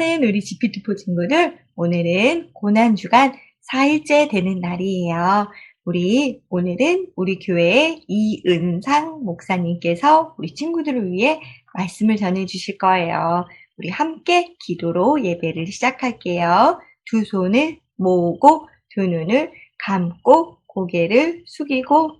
사랑하는 우리 GP2포 친구들, 오늘은 고난주간 4일째 되는 날이에요. 우리, 오늘은 우리 교회의 이은상 목사님께서 우리 친구들을 위해 말씀을 전해주실 거예요. 우리 함께 기도로 예배를 시작할게요. 두 손을 모으고, 두 눈을 감고, 고개를 숙이고,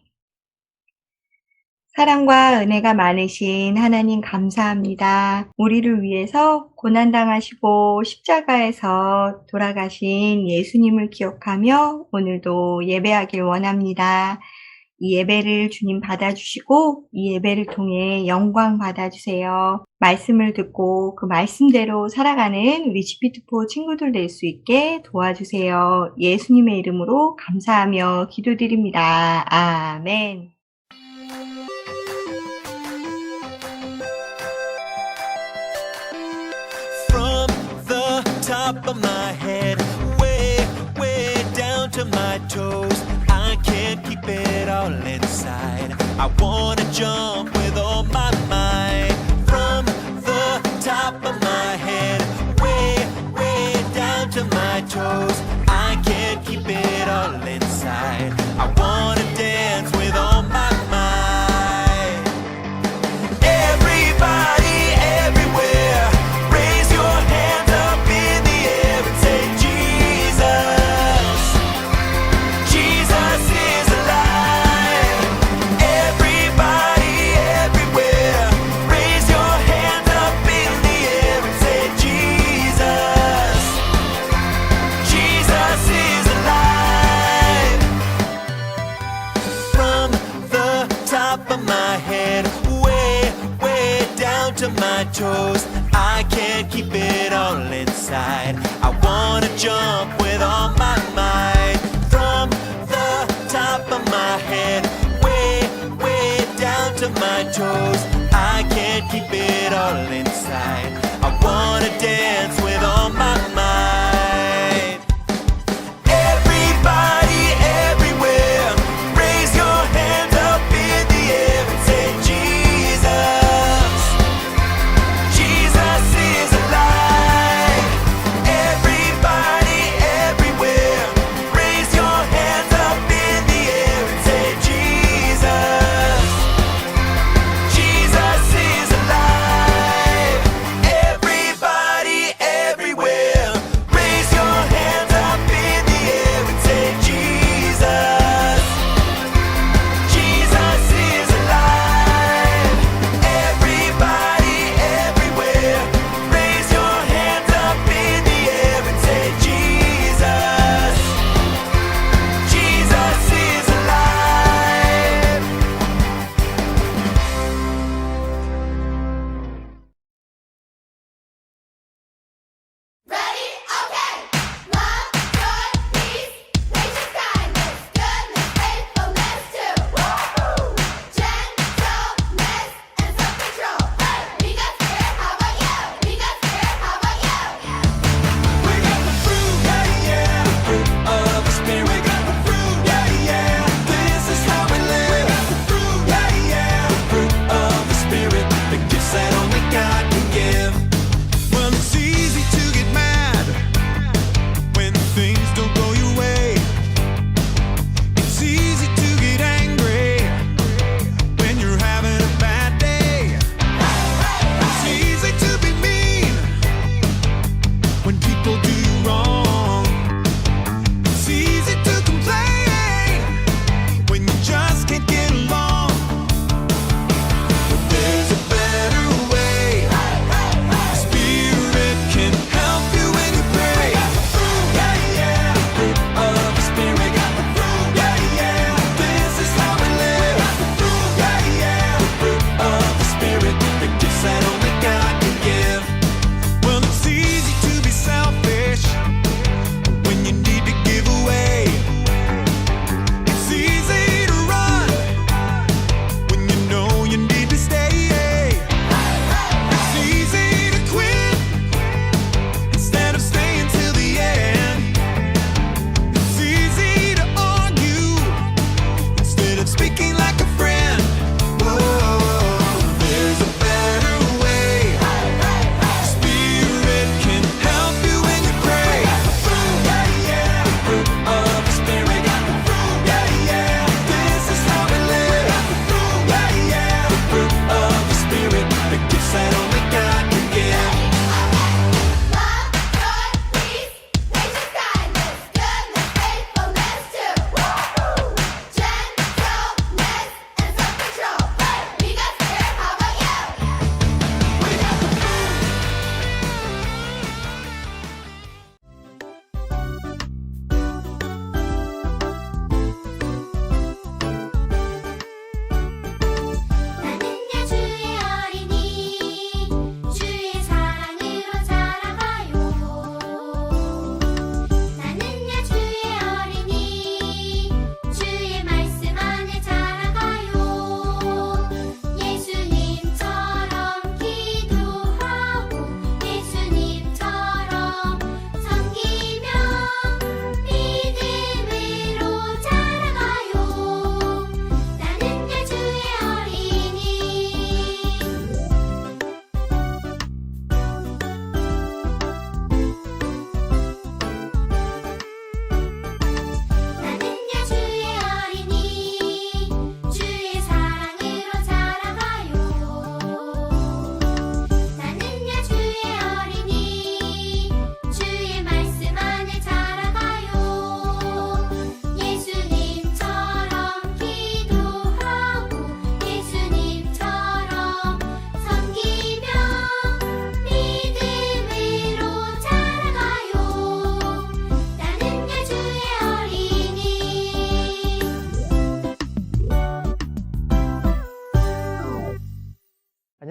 사랑과 은혜가 많으신 하나님 감사합니다. 우리를 위해서 고난당하시고 십자가에서 돌아가신 예수님을 기억하며 오늘도 예배하길 원합니다. 이 예배를 주님 받아주시고 이 예배를 통해 영광 받아주세요. 말씀을 듣고 그 말씀대로 살아가는 GP2포 친구들 될 수 있게 도와주세요. 예수님의 이름으로 감사하며 기도드립니다. 아멘. Top of my head, way, way down to my toes. I can't keep it all inside. I wanna jump with all my might. From the top of my head, way, way down to my toes. To my toes. I can't keep it all inside. I wanna jump with all my might. From the top of my head, way, way down to my toes. I can't keep it all inside.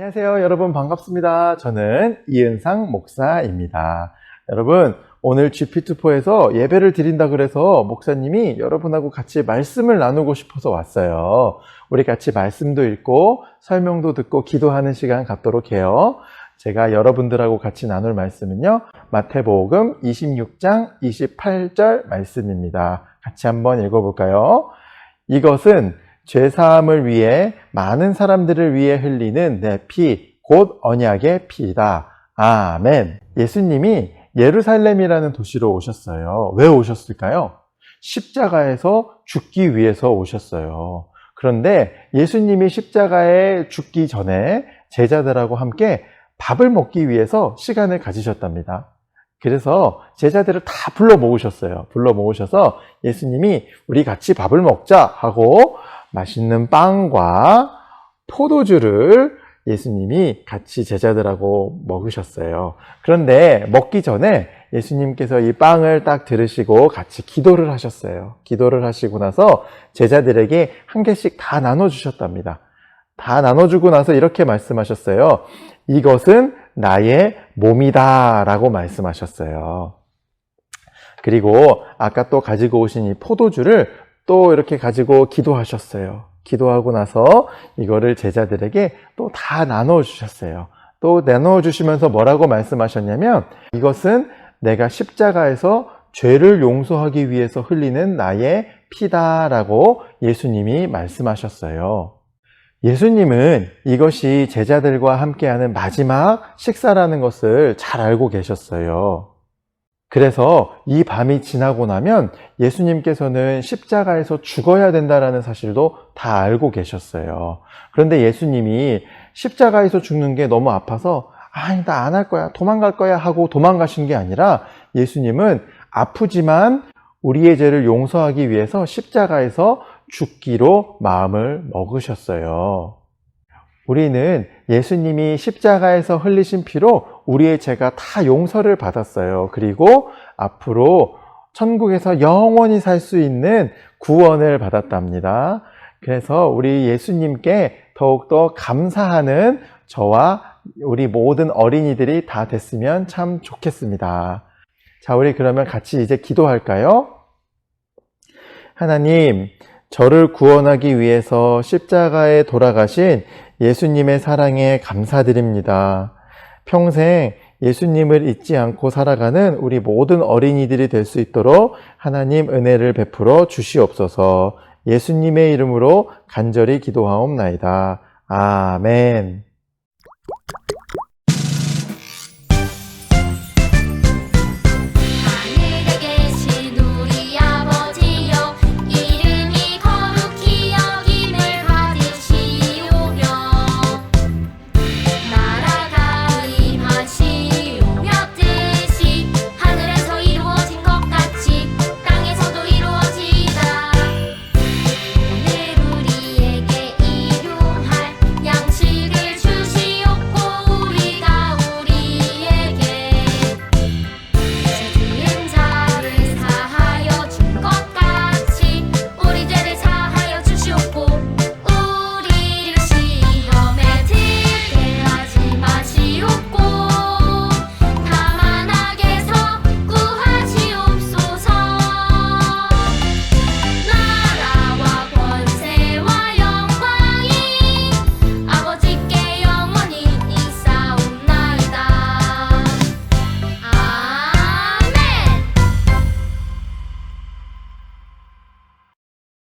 안녕하세요. 여러분 반갑습니다. 저는 이은상 목사입니다. 여러분, 오늘 GP2포에서 예배를 드린다 그래서 목사님이 여러분하고 같이 말씀을 나누고 싶어서 왔어요. 우리 같이 말씀도 읽고 설명도 듣고 기도하는 시간 갖도록 해요. 제가 여러분들하고 같이 나눌 말씀은요. 마태복음 26장 28절 말씀입니다. 같이 한번 읽어볼까요? 이것은 죄사함을 위해 많은 사람들을 위해 흘리는 내 피, 곧 언약의 피이다. 아멘. 예수님이 예루살렘이라는 도시로 오셨어요. 왜 오셨을까요? 십자가에서 죽기 위해서 오셨어요. 그런데 예수님이 십자가에 죽기 전에 제자들하고 함께 밥을 먹기 위해서 시간을 가지셨답니다. 그래서 제자들을 다 불러 모으셨어요. 불러 모으셔서 예수님이 우리 같이 밥을 먹자 하고 맛있는 빵과 포도주를 예수님이 같이 제자들하고 먹으셨어요. 그런데 먹기 전에 예수님께서 이 빵을 딱 들으시고 같이 기도를 하셨어요. 기도를 하시고 나서 제자들에게 한 개씩 다 나눠주셨답니다. 다 나눠주고 나서 이렇게 말씀하셨어요. 이것은 나의 몸이다 라고 말씀하셨어요. 그리고 아까 또 가지고 오신 이 포도주를 또 이렇게 가지고 기도하셨어요. 기도하고 나서 이거를 제자들에게 또 다 나눠 주셨어요. 또 나눠 주시면서 뭐라고 말씀하셨냐면 이것은 내가 십자가에서 죄를 용서하기 위해서 흘리는 나의 피다라고 예수님이 말씀하셨어요. 예수님은 이것이 제자들과 함께하는 마지막 식사라는 것을 잘 알고 계셨어요. 그래서 이 밤이 지나고 나면 예수님께서는 십자가에서 죽어야 된다라는 사실도 다 알고 계셨어요. 그런데 예수님이 십자가에서 죽는 게 너무 아파서 아니 나 안 할 거야 도망갈 거야 하고 도망가신 게 아니라 예수님은 아프지만 우리의 죄를 용서하기 위해서 십자가에서 죽기로 마음을 먹으셨어요. 우리는 예수님이 십자가에서 흘리신 피로 우리의 죄가 다 용서를 받았어요. 그리고 앞으로 천국에서 영원히 살 수 있는 구원을 받았답니다. 그래서 우리 예수님께 더욱더 감사하는 저와 우리 모든 어린이들이 다 됐으면 참 좋겠습니다. 자, 우리 그러면 같이 이제 기도할까요? 하나님, 저를 구원하기 위해서 십자가에 돌아가신 예수님의 사랑에 감사드립니다. 평생 예수님을 잊지 않고 살아가는 우리 모든 어린이들이 될 수 있도록 하나님 은혜를 베풀어 주시옵소서 예수님의 이름으로 간절히 기도하옵나이다. 아멘.